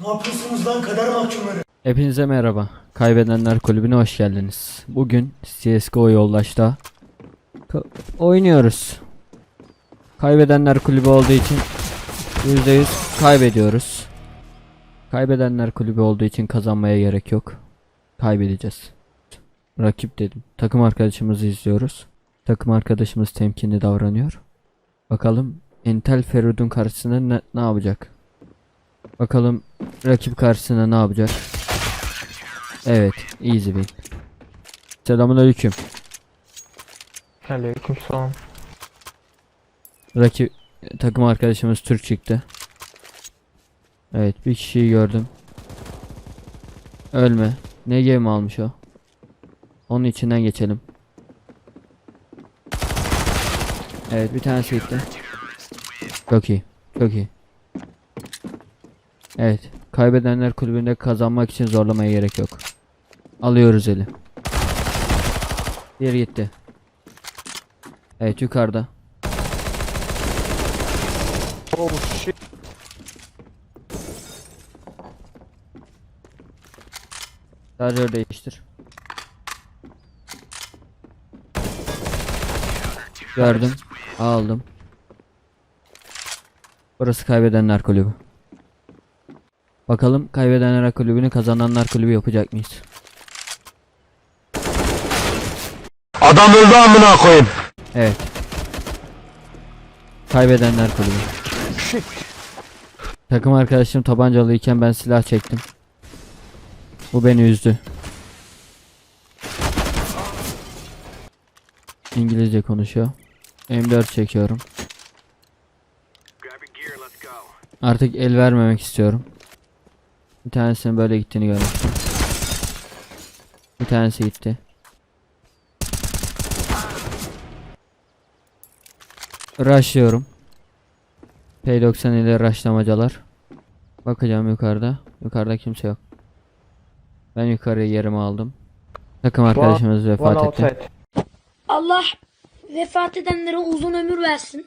Ne yapıyorsunuz lan kader mahkumları? Hepinize merhaba. Kaybedenler Kulübü'ne hoş geldiniz. Bugün CSGO yoldaşta oynuyoruz. Kaybedenler Kulübü olduğu için %100 kaybediyoruz. Kaybedenler Kulübü olduğu için kazanmaya gerek yok. Kaybedeceğiz. Rakip dedim. Takım arkadaşımızı izliyoruz. Takım arkadaşımız temkinli davranıyor. Bakalım Intel Ferud'un karşısında ne, ne yapacak? Bakalım rakip karşısında ne yapacak? Evet, easy win. Selamünaleyküm. Aleykümselam. Rakip takım arkadaşımız Türk çıktı. Evet, bir kişiyi gördüm. Ölme. Ne game almış o? Onun içinden geçelim. Evet, bir tanesi gitti. Çok iyi. Çok iyi. Evet, kaybedenler kulübünde kazanmak için zorlamaya gerek yok. Alıyoruz eli. Bir gitti. Evet, yukarıda. Oh shit. Şarjör değiştir. Gördüm. Aldım. Burası kaybedenler kulübü. Bakalım kaybedenler kulübünü kazananlar kulübü yapacak mıyız? Adam öldü amına koyayım. Evet. Kaybedenler kulübü. Shit. Takım arkadaşım tabancalıyken ben silah çektim. Bu beni üzdü. İngilizce konuşuyor. M4 çekiyorum. Artık el vermemek istiyorum. Bir tanesinin böyle gittiğini görmüştüm. Bir tanesi gitti. Rushlıyorum. P90 ile rushlamacalar. Bakacağım yukarıda. Yukarıda kimse yok. Ben yukarıya yerimi aldım. Takım arkadaşımız vefat etti. Allah vefat edenlere uzun ömür versin.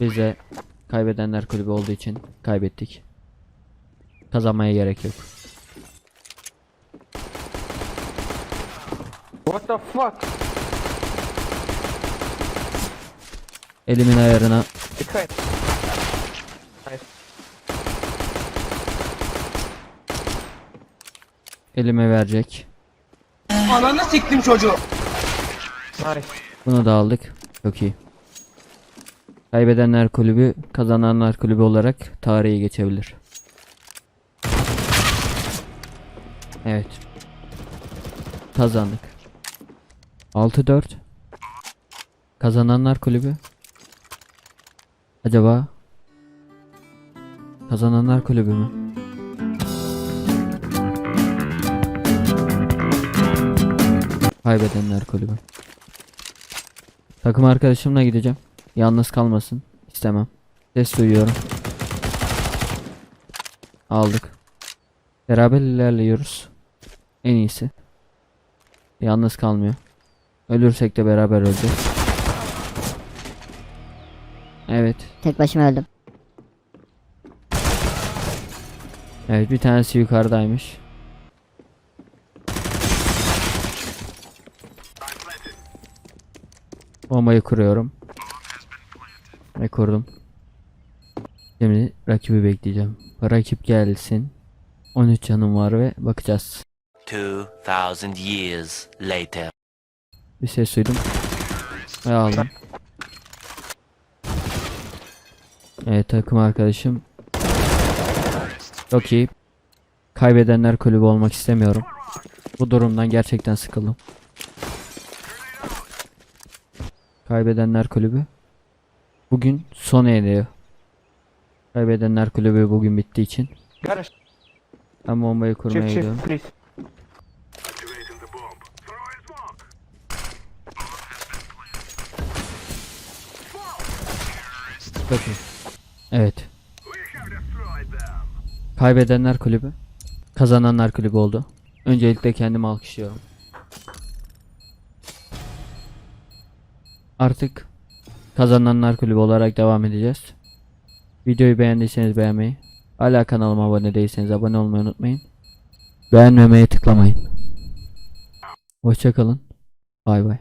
Biz de kaybedenler kulübü olduğu için kaybettik. Kazanmaya gerek yok. What the fuck? Elimin ayarına Behind. Nice. elime verecek. Ananı siktim çocuğu. Nice. Bunu da aldık. Çok iyi. Kaybedenler kulübü, kazananlar kulübü olarak tarihe geçebilir. Evet. Kazandık. 6-4. Kazananlar kulübü. Acaba kazananlar kulübü mü? Kaybedenler kulübü. Takım arkadaşımla gideceğim. Yalnız kalmasın. İstemem. Ses duyuyorum. Aldık. Beraber ilerliyoruz. En iyisi. Yalnız kalmıyor. Ölürsek de beraber öleceğiz. Evet. Tek başıma öldüm. Evet bir tanesi yukarıdaymış. Bombayı kuruyorum. Ve kurdum. Şimdi rakibi bekleyeceğim. Rakip gelsin. 13 canım var ve bakacağız. 2000 years later. Bir ses duydum. Ve aldım. Evet takım arkadaşım. Çok iyi. Kaybedenler kulübü olmak istemiyorum. Bu durumdan gerçekten sıkıldım. Kaybedenler kulübü. Bugün sona eriyor. Kaybedenler kulübü bugün bittiği için. Ben bombayı kurmaya gidiyorum. İyi. Evet. Kaybedenler kulübü. Kazananlar kulübü oldu. Öncelikle kendimi alkışlıyorum. Artık kazananlar kulübü olarak devam edeceğiz. Videoyu beğendiyseniz beğenmeyi, Hala kanalıma abone değilseniz abone olmayı unutmayın. Beğenmemeye tıklamayın. Hoşçakalın. Bay bay.